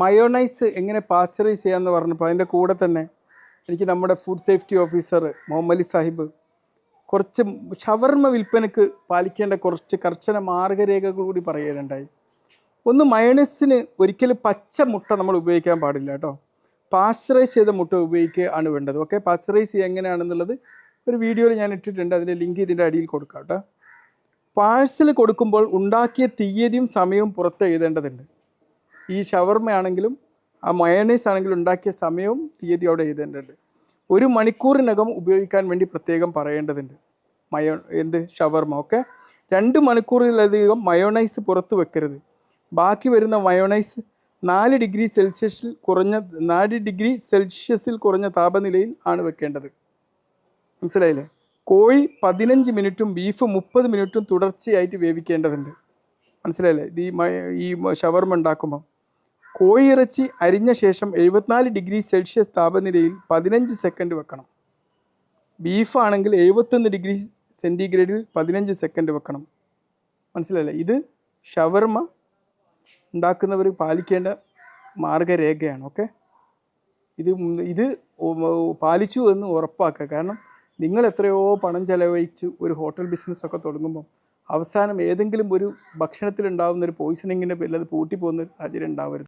Mayonnaise എങ്ങനെ pasteurise ചെയ്യാമെന്ന് പറഞ്ഞപ്പോൾ അതിന്റെ കൂടെ തന്നെ എനിക്ക് നമ്മുടെ food safety officer Muhammad Ali Sahib കുറച്ച് ഷവർമ വിൽപ്പനക്ക് പാലിക്കേണ്ട കുറച്ച് കർശന മാർഗരേഖകൾ കൂടി പറയുകയുണ്ടായി. ഒന്ന് മയണസിന് ഒരിക്കലും പച്ച മുട്ട നമ്മൾ ഉപയോഗിക്കാൻ പാടില്ല കേട്ടോ. പാസ്ചറൈസ് ചെയ്ത മുട്ട ഉപയോഗിക്കുക ആണ് വേണ്ടത്. ഓക്കെ പാസ്ചറൈസ് ചെയ്യുക എങ്ങനെയാണെന്നുള്ളത് ഒരു വീഡിയോയിൽ ഞാൻ ഇട്ടിട്ടുണ്ട്. അതിന്റെ ലിങ്ക് ഇതിന്റെ അടിയിൽ കൊടുക്കാം കേട്ടോ. പാഴ്സൽ കൊടുക്കുമ്പോൾ ഉണ്ടാക്കിയ തീയതിയും സമയവും പുറത്ത് എഴുതേണ്ടതുണ്ട്. ഈ ഷവർമ ആണെങ്കിലും ആ മയണൈസ് ആണെങ്കിലും ഉണ്ടാക്കിയ സമയവും തീയതി അവിടെ എഴുതേണ്ടതുണ്ട്. ഒരു മണിക്കൂറിനകം ഉപയോഗിക്കാൻ വേണ്ടി പ്രത്യേകം പറയേണ്ടതുണ്ട്. മയോ എന്ത്? ഷവർമ ഓക്കെ? രണ്ട് മണിക്കൂറിലധികം മയോണൈസ് പുറത്ത് വെക്കരുത്. ബാക്കി വരുന്ന മയോണൈസ് നാല് ഡിഗ്രി സെൽഷ്യസിൽ കുറഞ്ഞ നാല് ഡിഗ്രി സെൽഷ്യസിൽ കുറഞ്ഞ താപനിലയിൽ ആണ് വെക്കേണ്ടത്. മനസ്സിലായില്ലേ? കോഴി പതിനഞ്ച് മിനിറ്റും ബീഫ് മുപ്പത് മിനിറ്റും തുടർച്ചയായിട്ട് വേവിക്കേണ്ടതുണ്ട്. മനസ്സിലായില്ലേ? ഈ ഈ ഷവർമ ഉണ്ടാക്കുമ്പോൾ കോഴിയിറച്ചി അരിഞ്ഞ ശേഷം എഴുപത്തിനാല് ഡിഗ്രി സെൽഷ്യസ് താപനിലയിൽ പതിനഞ്ച് സെക്കൻഡ് വെക്കണം. ബീഫാണെങ്കിൽ എഴുപത്തൊന്ന് ഡിഗ്രി സെന്റിഗ്രേഡിൽ പതിനഞ്ച് സെക്കൻഡ് വെക്കണം. മനസ്സിലായില്ലേ? ഇത് ഷവർമ ഉണ്ടാക്കുന്നവർ പാലിക്കേണ്ട മാർഗരേഖയാണ് ഓക്കെ ഇത് ഇത് പാലിച്ചു എന്ന് ഉറപ്പാക്കുക. കാരണം നിങ്ങൾ എത്രയോ പണം ചെലവഴിച്ച് ഒരു ഹോട്ടൽ ബിസിനസ്സൊക്കെ തുടങ്ങുമ്പോൾ അവസാനം ഏതെങ്കിലും ഒരു ഭക്ഷണത്തിൽ ഉണ്ടാകുന്ന ഒരു പോയിസണിങ്ങിന്റെ പേരിൽ അത് പൂട്ടി പോകുന്ന ഒരു സാഹചര്യം ഉണ്ടാവരുത്.